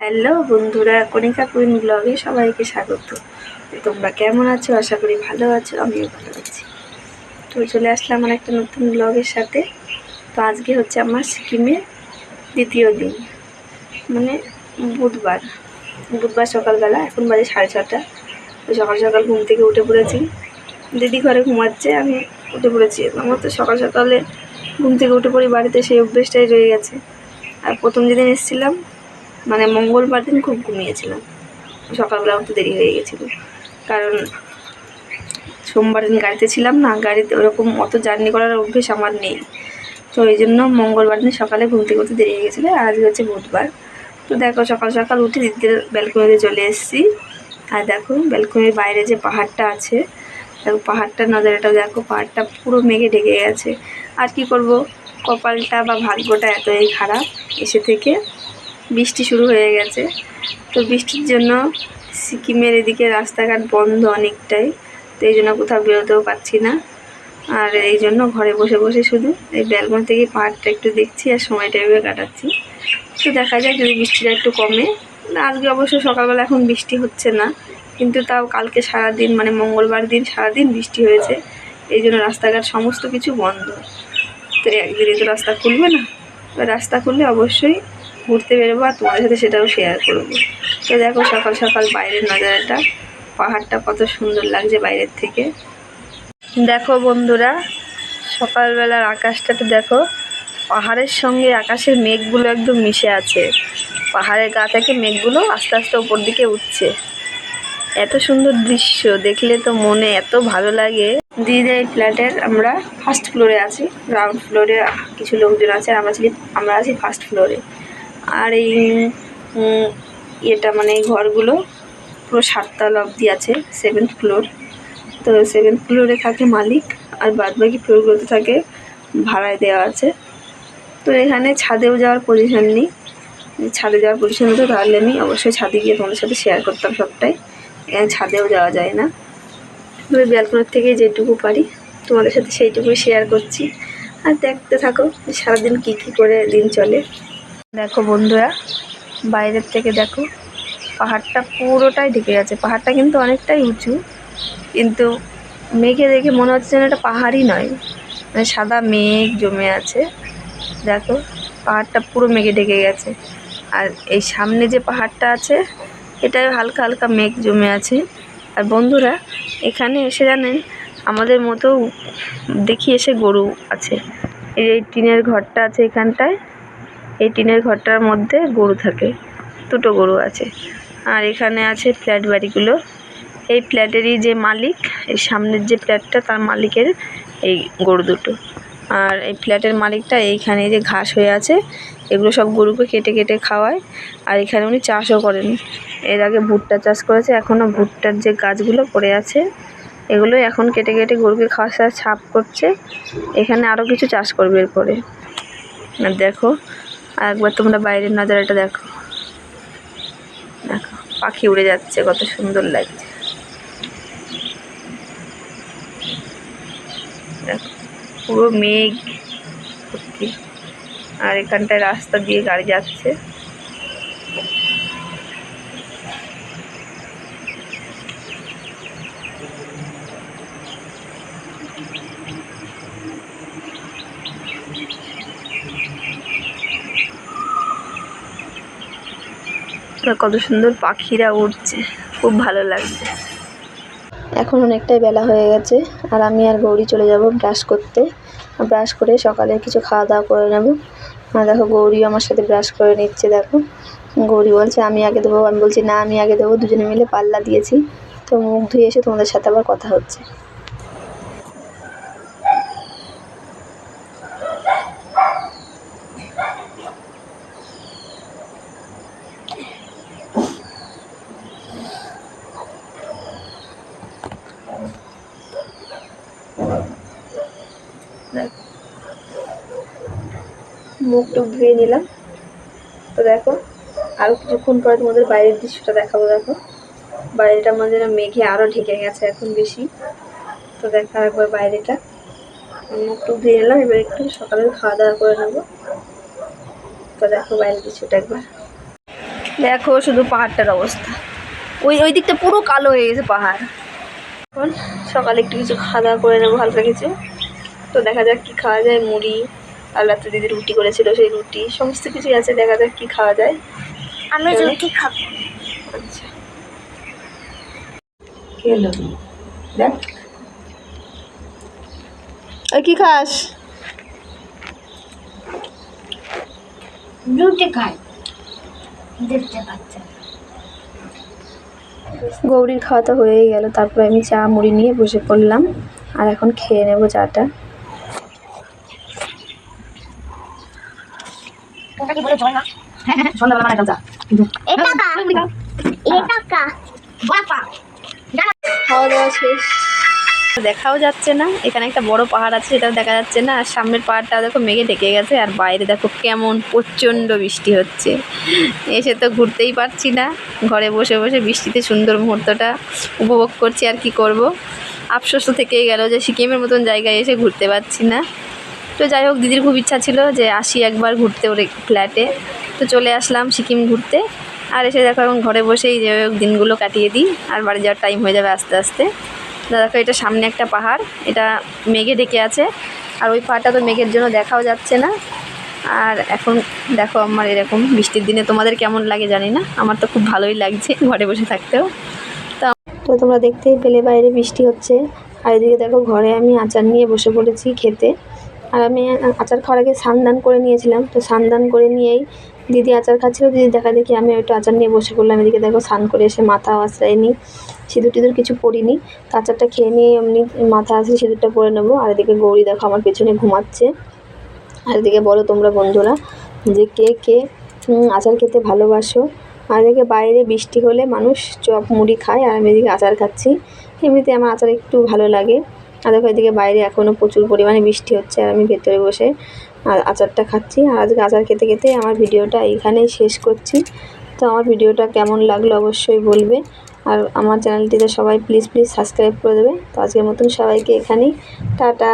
Hello বন্ধুরা, কণিকা queen ব্লগে সবাইকে স্বাগত। তোমরা কেমন আছো? আশা করি ভালো আছো, আমিও ভালো আছি। তো চলে আসলাম আমার একটা নতুন ব্লগের সাথে। তো আজকে হচ্ছে আমার সিকিমের দ্বিতীয় দিন। মানে বুধবার। বুধবার সকালবেলা, এখন বাজে সাড়ে ছটা তো সকাল সকাল ঘুম থেকে উঠে পড়েছি। দিদি ঘরে ঘুমাচ্ছে, আমি উঠে পড়েছি। আমার তো সকাল সকালে ঘুম থেকে উঠে পড়ি, বাড়িতে সেই অভ্যেসটাই রয়ে গেছে। আর প্রথম যেদিন এসেছিলাম মানে মঙ্গলবার দিন খুব ঘুমিয়েছিলাম। সকালবেলা উঠতে দেরি হয়ে গেছিল। কারণ সোমবার দিন গাড়িতে ছিলাম না, গাড়িতে ওরকম অত জার্নি করার অভ্যেস আমার নেই। তো এই জন্য মঙ্গলবার দিন সকালে ঘুম থেকে দেরি হয়ে গেছিল আর আজকে হচ্ছে বুধবার। তো দেখো সকাল সকাল উঠে দিদিদের ব্যালকনিতে চলে এসেছি। আর দেখো ব্যালকনির বাইরে যে পাহাড়টা আছে, দেখো পাহাড়টার নজারাটা দেখো, পাহাড়টা পুরো মেঘে ঢেকে গেছে। আর কি করব? কপালটা বা ভাগ্যটা এতই খারাপ এসে থেকে বৃষ্টি শুরু হয়ে গেছে। তো বৃষ্টির জন্য সিকিমের এদিকে রাস্তাঘাট বন্ধ অনেকটাই। তো এই জন্য কোথাও বেরোতেও পারছি না। আর এই জন্য ঘরে বসে বসে শুধু এই ব্যালকনি থেকে পাহাড়টা একটু দেখছি আর সময়টা এভাবে কাটাচ্ছি। তো দেখা যায় যদি বৃষ্টিটা একটু কমে। আজকে অবশ্য সকালবেলা এখন বৃষ্টি হচ্ছে না। কিন্তু তাও কালকে সারাদিন মানে মঙ্গলবার দিন সারাদিন বৃষ্টি হয়েছে। এই জন্য রাস্তাঘাট সমস্ত কিছু বন্ধ। তো একদিনই তো রাস্তা খুলবে না। রাস্তা খুললে অবশ্যই ঘুরতে বেরোবো আর তোমার সাথে সেটাও শেয়ার করব। তো দেখো সকাল সকাল বাইরের নজারাটা, পাহাড়টা কত সুন্দর লাগছে বাইরের থেকে। দেখো বন্ধুরা, সকালবেলার আকাশটা তো দেখো, পাহাড়ের সঙ্গে আকাশের মেঘগুলো একদম মিশে আছে। পাহাড়ের গা থেকে মেঘগুলো আস্তে আস্তে ওপর দিকে উঠছে। এত সুন্দর দৃশ্য, দেখলে তো মনে এত ভালো লাগে। দিদিদের এই ফ্ল্যাটের আমরা ফার্স্ট ফ্লোরে আছি গ্রাউন্ড ফ্লোরে কিছু লোকজন আছে, আমরা আমরা আছি ফার্স্ট ফ্লোরে আর এই ইয়েটা মানে এই ঘরগুলো পুরো সাততলা অবধি আছে সেভেন্থ ফ্লোর তো সেভেন্থ ফ্লোরে থাকে মালিক, আর বাদ বাকি ফ্লোরগুলোতে থাকে ভাড়ায় দেওয়া আছে। তো এখানে ছাদেও যাওয়ার পজিশন নেই। ছাদে যাওয়ার পজিশন হতো তাহলে আমি অবশ্যই ছাদে গিয়ে তোমাদের সাথে শেয়ার করতাম সবটাই। এখানে ছাদেও যাওয়া যায় না। তবে ব্যালকনির থেকে যেটুকু পারি, তোমাদের সাথে সেইটুকুই শেয়ার করছি। আর দেখতে থাকো, সারাদিন কী কী করে দিন চলে। দেখো বন্ধুরা, বাইরের থেকে দেখো, পাহাড়টা পুরোটাই ঢেকে গেছে। পাহাড়টা কিন্তু অনেকটাই উঁচু, কিন্তু মেঘে দেখে মনে হচ্ছে যেন এটা পাহাড়ই নয়। মানে সাদা মেঘ জমে আছে। দেখো, পাহাড়টা পুরো মেঘে ঢেকে গেছে। আর এই সামনে যে পাহাড়টা আছে, এটায় হালকা হালকা মেঘ জমে আছে। আর বন্ধুরা, এখানে এসে জানেন, আমাদের মতো দেখি এসে গরু আছে। এই টিনের ঘরটা আছে এখানটায় এই টিনের ঘরটার মধ্যে গরু থাকে, দুটো গরু আছে। আর এখানে আছে ফ্ল্যাট বাড়িগুলো। এই ফ্ল্যাটেরই যে মালিক, এই সামনের যে ফ্ল্যাটটা তার মালিকের এই গরু দুটো। আর এই ফ্ল্যাটের মালিকটা এইখানে যে ঘাস হয়ে আছে, এগুলো সব গরুকে কেটে কেটে খাওয়ায়। আর এখানে উনি চাষও করেন। এর আগে ভুট্টা চাষ করেছে এখনও ভুট্টার যে গাছগুলো পড়ে আছে এগুলো এখন কেটে কেটে গরুকে খাওয়ার সাথে ছাপ করছে। এখানে আরও কিছু চাষ করবে এরপরে। দেখো একবার তোমরা বাইরের নজারাটা দেখো। দেখো, পাখি উড়ে যাচ্ছে, কত সুন্দর লাগছে। পুরো মেঘ। আর এখানটায় রাস্তা দিয়ে গাড়ি যাচ্ছে। কত সুন্দর পাখিরা উঠছে খুব ভালো লাগছে। এখন অনেকটাই বেলা হয়ে গেছে, আর আমি আর গৌরী চলে যাব ব্রাশ করতে। ব্রাশ করে সকালে কিছু খাওয়া দাওয়া করে নেব। আর দেখো গৌরীও আমার সাথে ব্রাশ করে নিচ্ছে, দেখো। গৌরী বলছে, আমি আগে দেবো। আমি বলছি, না, আমি আগে দেবো। দুজনে মিলে পাল্লা দিয়েছি। তো মুখ ধুয়ে এসে তোমাদের সাথে আবার কথা হচ্ছে। দেখো মুখ টুক ধুয়ে নিলাম। তো দেখো আরও কিছুক্ষণ পরে তোমাদের বাইরের দৃশ্যটা দেখাবো, দেখো। বাইরেটা আমাদের মেঘে আরও ঢেকে গেছে এখন বেশি। তো দেখা একবার বাইরেটা। মুখ টুক ধুয়ে নিলাম, এবার একটু সকালে খাওয়া দাওয়া করে নেব। তো দেখো বাইরের দৃশ্যটা একবার। দেখো শুধু পাহাড়টার অবস্থা। ওই ওই দিকটা পুরো কালো হয়ে গেছে পাহাড়। এখন সকালে একটু কিছু খাওয়া দাওয়া করে নেব, হালকা কিছু। তো দেখা যাক কি খাওয়া যায়। মুড়ি আর রাত্রে দিদি রুটি করেছিল সেই রুটি। সমস্ত কিছুই আছে দেখা যাক কি খাওয়া যায়। আমি। রুটি খাব। আচ্ছা। কি দেখ। আর কি খাস? রুটি খাই। দেখতে পাচ্ছেন গৌরীর খাওয়া তো হয়েই গেল। তারপরে আমি চা মুড়ি নিয়ে বসে পড়লাম। আর এখন খেয়ে নেব চাটা। তোমরা কি বলে জয় না সন্ধ্যাবেলা মানে চা এটা কা এটা কা বাপা। খাওয়া দাওয়া শেষ। দেখাও যাচ্ছে না। এখানে একটা বড় পাহাড় আছে সেটাও দেখা যাচ্ছে না। আর সামনের পাহাড়টা দেখো মেঘে ঢেকে গেছে আর বাইরে দেখো কেমন প্রচণ্ড বৃষ্টি হচ্ছে। এসে তো ঘুরতেই পারছি না। ঘরে বসে বসে বৃষ্টিতে সুন্দর মুহূর্তটা উপভোগ করছি আর কি করব? আফসোস তো থেকেই গেল যে সিকিমের মতন জায়গায় এসে ঘুরতে পারছি না। তো যাই হোক, দিদির খুব ইচ্ছা ছিল যে আসি একবার ঘুরতে ওর ফ্ল্যাটে তো চলে আসলাম সিকিম ঘুরতে। আর এসে দেখো এখন ঘরে বসেই যে দিনগুলো কাটিয়ে দিই, আর বাড়ি যাওয়ার টাইম হয়ে যাবে আস্তে আস্তে। দেখো, এটা সামনে একটা পাহাড়, এটা মেঘে ঢেকে আছে। আর ওই পাহাড়টা তো মেঘের জন্য দেখাও যাচ্ছে না। আর এখন দেখো আমার এরকম বৃষ্টির দিনে তোমাদের কেমন লাগে জানি না। আমার তো খুব ভালোই লাগছে ঘরে বসে থাকতেও। তো তো তোমরা দেখতেই পেলে বাইরে বৃষ্টি হচ্ছে। আর এদিকে দেখো ঘরে আমি আচার নিয়ে বসে পড়েছি খেতে। আর আমি আচার খাওয়ার আগে স্নান করে নিয়েছিলাম। তো স্নান করে নিয়েই দিদি আচার খাচ্ছিল। দিদি দেখা দেখি আমি একটু আচার নিয়ে বসে পড়লাম। এদিকে দেখো স্নান করে এসে মাথা আশ্রয়নি। সিঁদুর টিঁদুর কিছু পরিনি তো আচারটা খেয়ে নিয়ে এমনি মাথা আসলে সিঁদুরটা পরে নেব। আর এদিকে গৌরী দেখো আমার পেছনে ঘুমাচ্ছে। আর এদিকে বলো তোমরা বন্ধুরা যে কে কে আচার খেতে ভালোবাসো। আর এদিকে বাইরে বৃষ্টি হলে মানুষ চপ মুড়ি খায়। আর আমি এদিকে আচার খাচ্ছি। এমনিতে আমার আচার একটু ভালো লাগে। আর দেখো এদিকে বাইরে এখনও প্রচুর পরিমাণে বৃষ্টি হচ্ছে আর আমি ভেতরে বসে আচারটা খাচ্ছি। আর আজকে আচার খেতে খেতে আমার ভিডিওটা এইখানেই শেষ করছি। তো আমার ভিডিওটা কেমন লাগল অবশ্যই বলবে। আর আমার চ্যানেলটিতে সবাই প্লিজ প্লিজ সাবস্ক্রাইব করে দেবে। তো আজকের মতন সবাইকে এখানেই। টাটা।